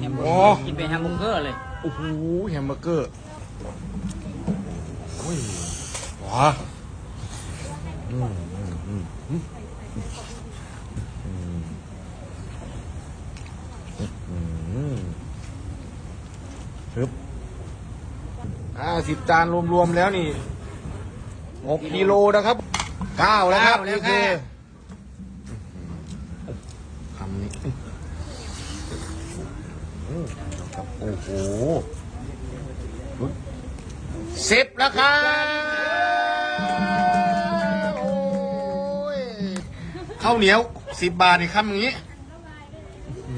แฮมเบอร์โอ้เกอร์กินเป็นแฮมเบอร์เกอร์เลยโอ้โหแฮมเบอร์เกอร์โอ้ยว้าอืมอืมอืมอืมอืมอืมฮึบอ่าสิบจานรวมๆแล้วนี่หกกิโลนะครับเก้าแล้วครับเก้าแล้วนี่คือ ค่ะ คำนี้อืม ครับโอ้โหสิบแล้วครับโอ้ยข้าวเหนียวสิบบาทนี่คำอย่างนี้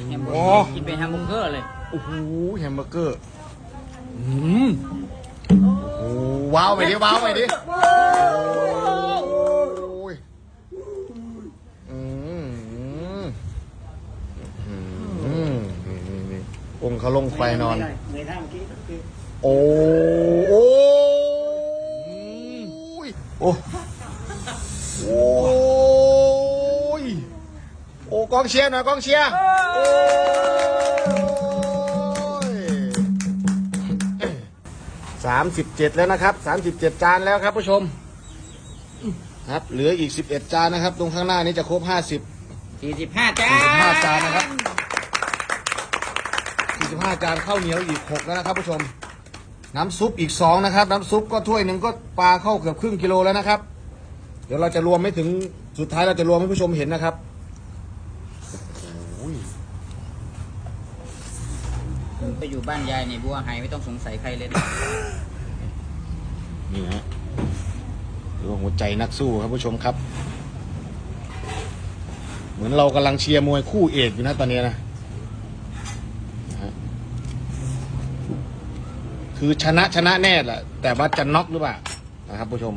แฮมเบอร์โอ้เกอร์กินเป็นแฮมเบอร์เกอร์เลย โอ้โหแฮมเบอร์เกอร์อืมโอ้โหว้าวไปดิว้าวไปดิโอ้ยอืมอืมอืมนี่นี่นี่ องค์เขาลงไฟนอนโอ้โอ้ยโอ้โอ้ยโอ้กองเชียร์หน่อยกองเชียร์โอ้ยสามสิบเจ็ดแล้วนะครับสามสิบเจ็ดจานแล้วครับผู้ชม ครับเหลืออีกสิบเอ็ดจานนะครับ ตรงข้างหน้านี้จะครบห้าสิบ45จาน45จานนะครับ 45จานข้าวเหนียวอีก 6 แล้วนะครับผู้ชม น้ำซุปอีก 2 นะครับ น้ำซุปก็ถ้วยหนึ่งก็ปลาเข้าเกือบครึ่งกิโลแล้วนะครับ เดี๋ยวเราจะรวมไม่ถึงสุดท้ายเราจะรวมให้ผู้ชมเห็นนะครับโอ้ยไปอยู่บ้านยายในบัวไฮไม่ต้องสงสัยใครเลยนะนี่ฮะดวงหัวใจนักสู้ครับผู้ชมครับ เหมือนเรากำลังเชียร์มวยคู่เอกอยู่นะตอนนี้นะนะฮะ คือชนะชนะแน่แหละแต่ว่าจะน็อกหรือเปล่านะครับผู้ชม